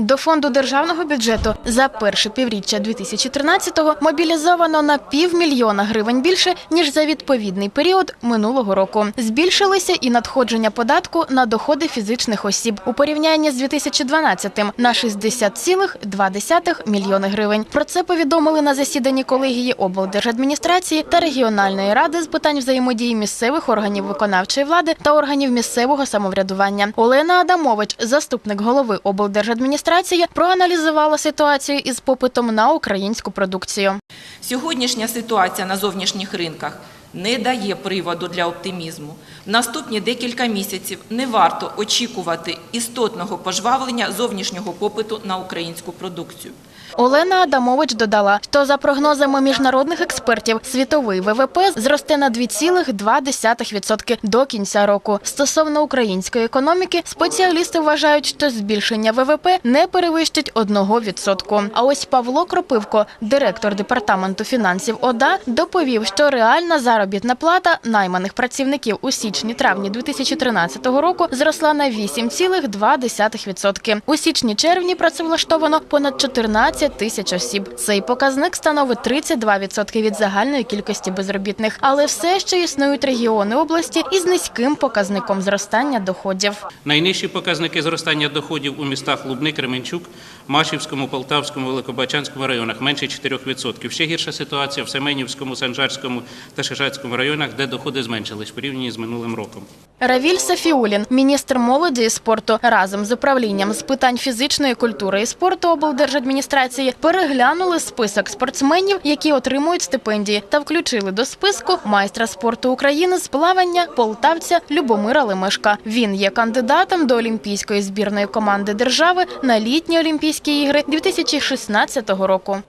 До фонду державного бюджету за перше півріччя 2013-го мобілізовано на півмільйона гривень більше ніж за відповідний період минулого року. Збільшилися і надходження податку на доходи фізичних осіб у порівнянні з 2012-м на 60,2 мільйони гривень. Про це повідомили на засіданні колегії облдержадміністрації та регіональної ради з питань взаємодії місцевих органів виконавчої влади та органів місцевого самоврядування. Олена Адамович, заступник голови облдержадміністрації, проаналізувала ситуацію із попитом на українську продукцію. Сьогоднішня ситуація на зовнішніх ринках не дає приводу для оптимізму. Наступні декілька місяців не варто очікувати істотного пожвавлення зовнішнього попиту на українську продукцію. Олена Адамович додала, що за прогнозами міжнародних експертів світовий ВВП зросте на 2,2% до кінця року. Стосовно української економіки, спеціалісти вважають, що збільшення ВВП не перевищить 1%. А ось Павло Кропивко, директор департаменту фінансів ОДА, доповів, що реальна заробітна плата найманих працівників у січні-травні 2013 року зросла на 8,2%. У січні-червні працевлаштовано понад 14 тисяч осіб. Цей показник становить 32% від загальної кількості безробітних. Але все ще існують регіони області із низьким показником зростання доходів. Найнижчі показники зростання доходів у містах Лубни, Кременчук, Машівському, Полтавському, Великобачанському районах менше 4%. Ще гірша ситуація в Семенівському, Санжарському та Шишацькому районах, де доходи зменшились в порівнянні з минулим роком. Равіль Сафіулін, міністр молоді і спорту, разом з управлінням з питань фізичної культури і спорту облдержадміністрації переглянули список спортсменів, які отримують стипендії, та включили до списку майстра спорту України з плавання полтавця Любомира Лемешка. Він є кандидатом до олімпійської збірної команди держави на літні Олімпійські ігри 2016 року.